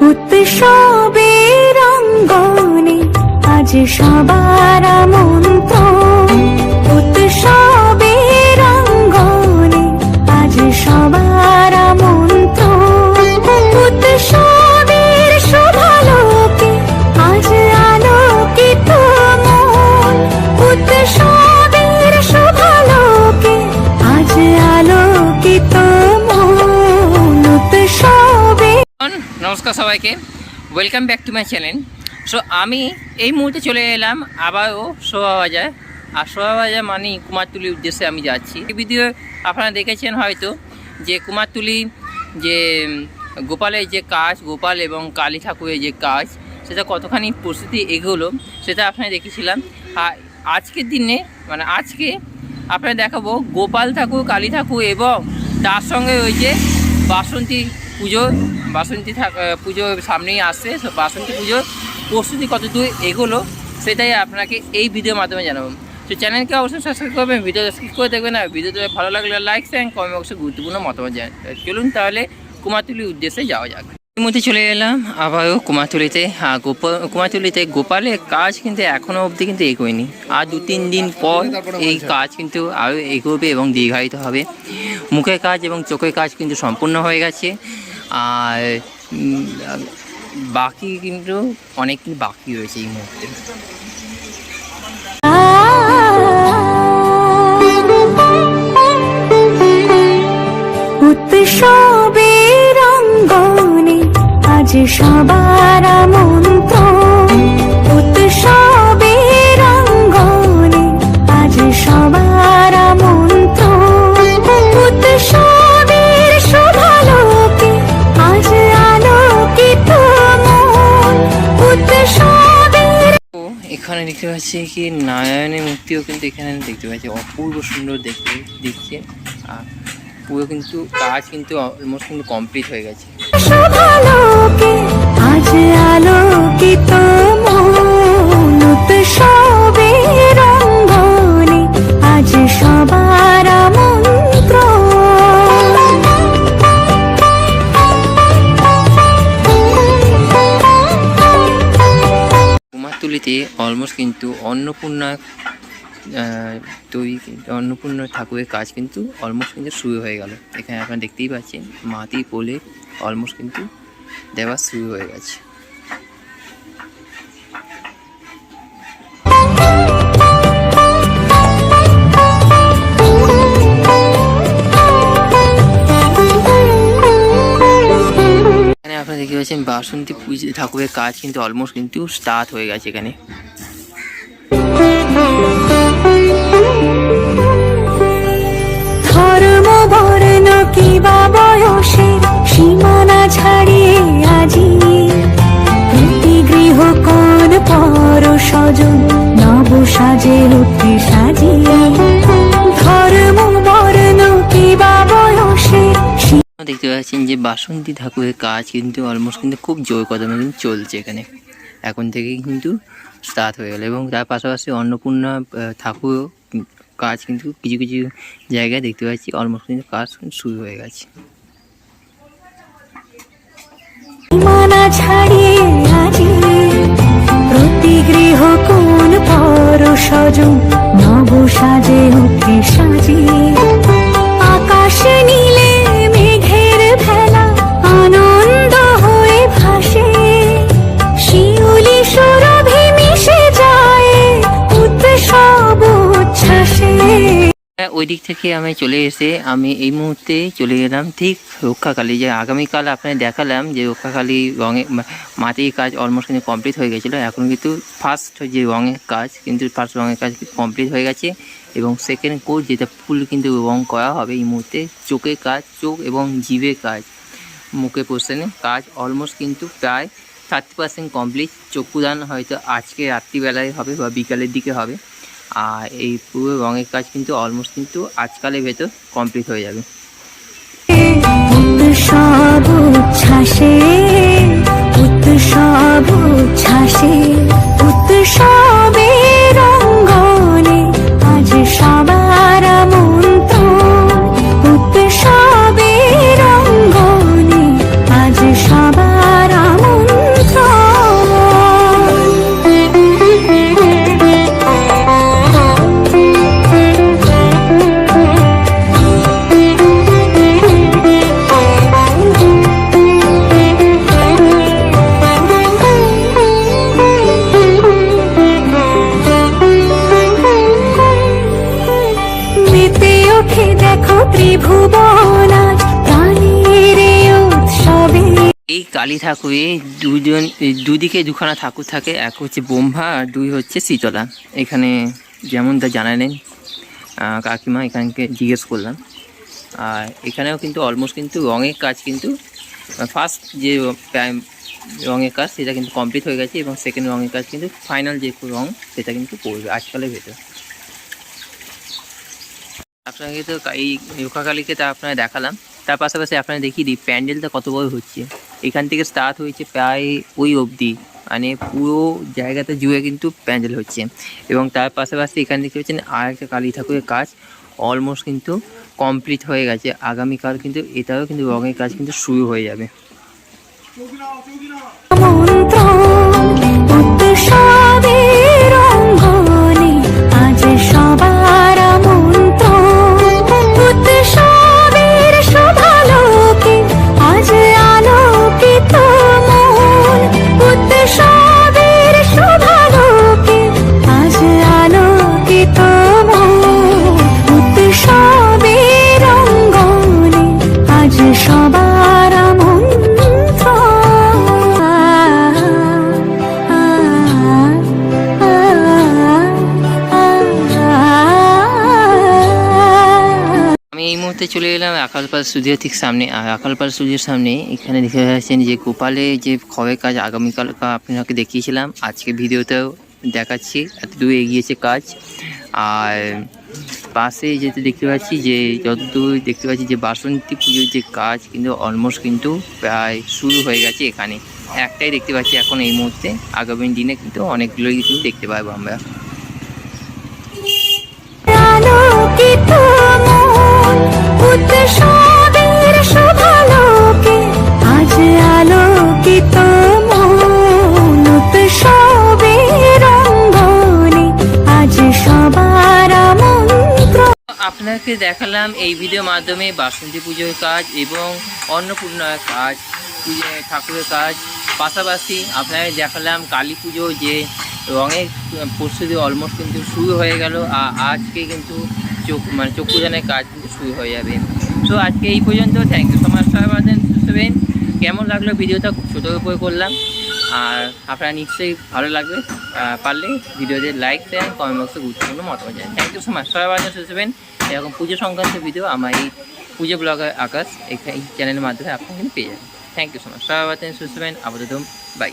উৎসবের অঙ্গনে আজ সবার মন্ত্র উৎসবের অঙ্গনে আজ সবার মন্ত্র উৎসবের সবাইকে। Welcome back to my channel so আমি এই মুহূর্তে চলে এলাম আবারও শোভাবাজার। আর শোভাবাজার মানে কুমারতুলির উদ্দেশ্যে আমি যাচ্ছি। এই ভিডিও আপনারা দেখেছেন হয়তো যে কুমারতুলি যে গোপালের যে কাজ, গোপাল এবং কালী ঠাকুরের যে কাজ, সেটা কতখানি প্রস্তুতি এগোলো, সেটা আপনারা দেখেছিলাম। আর আজকের দিনে মানে আজকে আপনারা দেখাবো গোপাল ঠাকুর, কালী ঠাকুর এবং তার সঙ্গে রয়েছে বাসন্তী পুজো বাসন্তী পুজো সামনেই আসছে বাসন্তী পুজোর প্রস্তুতি কতদূর এগোলো, সেটাই আপনাকে এই ভিডিওর মাধ্যমে জানাব। তো চ্যানেলকে অবশ্যই সাবস্ক্রাইব করবেন ভিডিও স্কিপ করে দেখবেন, আর ভিডিওতে ভালো লাগলে লাইক অ্যান্ড কমেন্ট বক্সে গুরুত্বপূর্ণ মতামত জানান। চলুন তাহলে কুমারতুলির উদ্দেশ্যে যাওয়া যাক। এর মধ্যে চলে এলাম, আবারও কুমারতুলিতে আর গোপাল কুমারতুলিতে গোপালের কাজ কিন্তু এখনও অবধি কিন্তু এগোয়নি। আর দু তিন দিন পর এই কাজ কিন্তু আরও এগোবে এবং দীর্ঘায়িত হবে। মুখের কাজ এবং চোখের কাজ কিন্তু সম্পূর্ণ হয়ে গেছে। আর বাকি কিন্তু অনেক বাকি রয়েছে এই মুহূর্তে। উৎসবের অঙ্গনে আজ সবার মন্ত্র দেখতে পাচ্ছি কি নারায়ণের মূর্তিও কিন্তু এখানে দেখতে পাচ্ছি, অপূর্ব সুন্দর দেখতে দেখছে আর পুরো কিন্তু কাজ কিন্তু অলমোস্ট কিন্তু কমপ্লিট হয়ে গেছে। কুমারতুলিতে অলমোস্ট কিন্তু অন্নপূর্ণা তৈরি, অন্নপূর্ণা ঠাকুরের কাজ কিন্তু অলমোস্ট কিন্তু শুরু হয়ে গেল। এখানে আপনারা দেখতেই পাচ্ছেন, মাটি পোলে অলমোস্ট কিন্তু দেওয়া শুরু হয়ে গেছে। পাচ্ছেন বাসন্তী পুজো ঠাকুরের কাজ কিন্তু অলমোস্ট কিন্তু স্টার্ট হয়ে গেছে এখানে। ধর্ম দেখতে পাচ্ছেন যে বাসন্তী ঠাকুরের কাজ কিন্তু অলমোস্ট কিন্তু খুব জোর কদমে কিন্তু চলছে এখানে। এখন থেকেই কিন্তু স্টার্ট হয়ে গেল এবং তার পাশাপাশি অন্নপূর্ণা ঠাকুর কাজ কিন্তু কিছু কিছু জায়গায় দেখতে পাচ্ছি অলমোস্ট কিন্তু কাজ শুরু হয়ে গেছে। প্রতি গৃহ কোন পর স্বজন ওই দিক থেকে আমি চলে এসে আমি এই মুহূর্তে চলে গেলাম ঠিক রক্ষাকালী। যে আগামীকাল আপনার দেখালাম যে রক্ষাকালী রঙে মাটির কাজ অলমোস্ট কিন্তু কমপ্লিট হয়ে গেছিল। এখন কিন্তু ফার্স্ট যে রঙের কাজ, কিন্তু ফার্স্ট রঙের কাজ কমপ্লিট হয়ে গেছে এবং সেকেন্ড কোর্স যেটা ফুল কিন্তু রং করা হবে এই মুহূর্তে চোখের কাজ, চোখ এবং জিভের কাজ মুখে পোষণে কাজ অলমোস্ট কিন্তু প্রায় থার্টি পার্সেন্ট কমপ্লিট চক্ষুদান হয়তো আজকে রাত্রিবেলায় হবে বা বিকালের দিকে হবে। আর এই পুরো রঙের কাজ কিন্তু অলমোস্ট কিন্তু আজকালের ভেতর কমপ্লিট হয়ে যাবে। সব ছাসে সব উচ্ছ্বাসে। এই কালী ঠাকুরে দুজন দুদিকে দুখানা ঠাকুর থাকে এক হচ্ছে ব্রহ্মা আর দুই হচ্ছে শীতলা। এখানে যেমনটা জানালেন আহ, কাকিমা এখানকে জিজ্ঞেস করলাম। আর এখানেও কিন্তু অলমোস্ট কিন্তু রঙের কাজ কিন্তু ফার্স্ট যে রঙের কাজ সেটা কিন্তু কমপ্লিট হয়ে গেছে এবং সেকেন্ড রঙের কাজ কিন্তু ফাইনাল যে রং সেটা কিন্তু পড়বে আজকালের ভেতর। আপনাকে তো এই রুকাকালীকে তা আপনারা দেখালাম। তার পাশাপাশি আপনারা দেখিয়ে দিই প্যান্ডেলটা কত বড় হচ্ছে। এখান থেকে স্টার্ট হয়েছে প্রায় ওই অবধি। মানে পুরো জায়গাটা জুড়ে কিন্তু প্যান্ডেল হচ্ছে। এবং তার পাশাপাশি এখান থেকে হচ্ছেন আর একটা কালী ঠাকুরের কাজ অলমোস্ট কিন্তু কমপ্লিট হয়ে গেছে। আগামীকাল কিন্তু এটাও কিন্তু রঙের কাজ কিন্তু শুরু হয়ে যাবে। এই মুহূর্তে চলে এলাম আকালপাল স্টুডিও ঠিক সামনে। আর আকালপাল স্টুডিওর সামনে এখানে দেখে যাচ্ছেন যে গোপালে যে খবের কাজ আগামীকাল আপনাকে দেখিয়েছিলাম। আজকে ভিডিওতেও দেখাচ্ছি, এত দূর এগিয়েছে কাজ। আর পাশে যেতে দেখতে পাচ্ছি যে, যতদূর দেখতে পাচ্ছি যে বাসন্তী পুজোর যে কাজ কিন্তু অলমোস্ট কিন্তু প্রায় শুরু হয়ে গেছে এখানে। একটাই দেখতে পাচ্ছি এখন এই মুহূর্তে। আগামী দিনে কিন্তু অনেকগুলোই কিন্তু দেখতে পাবো আমরা। আপনাকে দেখালাম এই ভিডিওর মাধ্যমে বাসন্তী পুজোর কাজ এবং অন্নপূর্ণার কাজ ঠাকুরের কাজ। পাশাপাশি আপনাকে দেখালাম কালী পুজো, যে রঙের প্রস্তুতি অলমোস্ট কিন্তু শুরু হয়ে গেল, আর আজকে কিন্তু চোখ মানে চক্ষুদানের কাজ শুরু হয়ে যাবে। তো আজকে এই পর্যন্ত। থ্যাংক ইউ সো মাচ সেভেন কেমন লাগল ভিডিওটা? খুব ছোটোর উপরে করলাম আর আপনারা নিশ্চয়ই ভালো লাগবে। পারলে ভিডিওতে লাইক দেন কমেন্ট বক্সে গুরুত্বপূর্ণ মতামত জানেন। থ্যাংক ইউ সো মাচ সবাই ভালো সেভেন এরকম পুজো সংক্রান্ত ভিডিও আমার এই পুজো ব্লগার আকাশ এখানে এই চ্যানেলের মাধ্যমে আপনি কিন্তু পেয়ে যাবেন। থ্যাংক ইউ সো মাচ সবাই ভালো থাকবেন আপাতত বাই